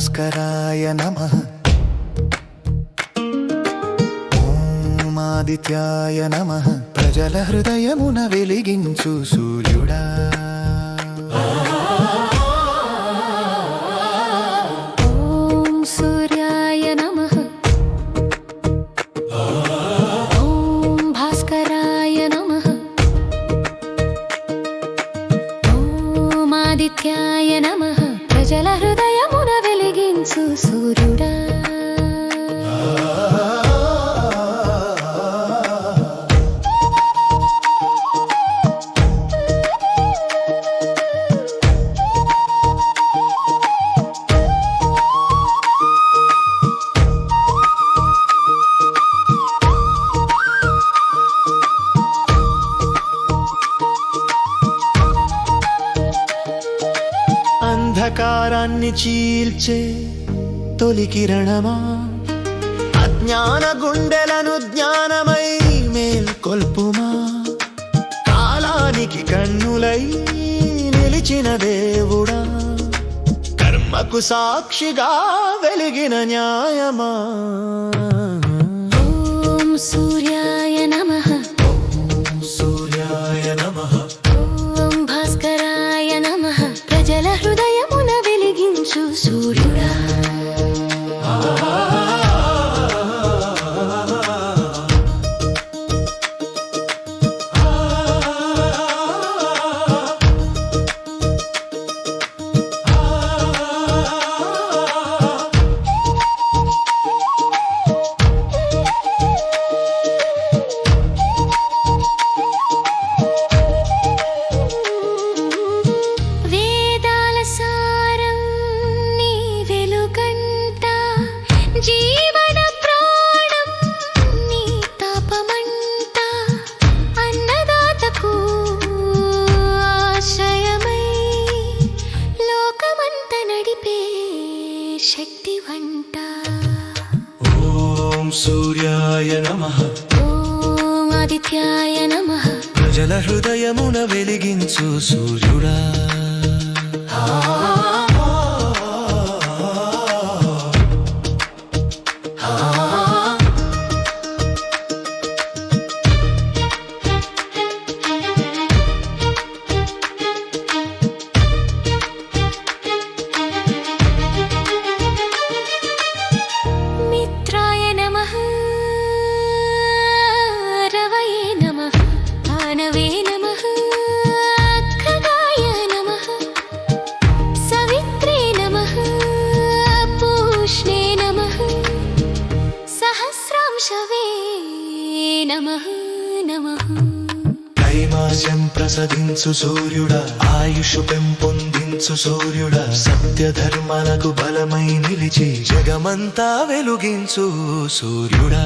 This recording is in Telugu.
ఓం భాస్కరాయ నమ ఓం ఆదిత్యాయ నమ ప్రజల హృదయమున వెలిగించు సూర్యుడా ॐ सूर्याय नमः ॐ भास्कराय नमः ॐ आदित्याय नमः ప్రజల హృదయమున వెలిగించు సూర్యుడా అంధకారాన్ని చీల్చే తొలి కిరణమా? అజ్ఞాన గుండెలను జ్ఞానమై మేల్కొల్పుమా? కాలానికి కన్నులై నిలిచిన దేవుడా? కర్మకు సాక్షిగా వెలిగిన న్యాయమా? సూర్య నమః. ఆదిత్యాయ నమః. ప్రజల హృదయమున వెలిగించు సూర్యుడా. కైమాసం ప్రసదించు సూర్యుడా ఆయుష్ పెంపొందించు సూర్యుడా సత్య ధర్మాలకు బలమై నిలిచి జగమంతా వెలుగించు సూర్యుడా.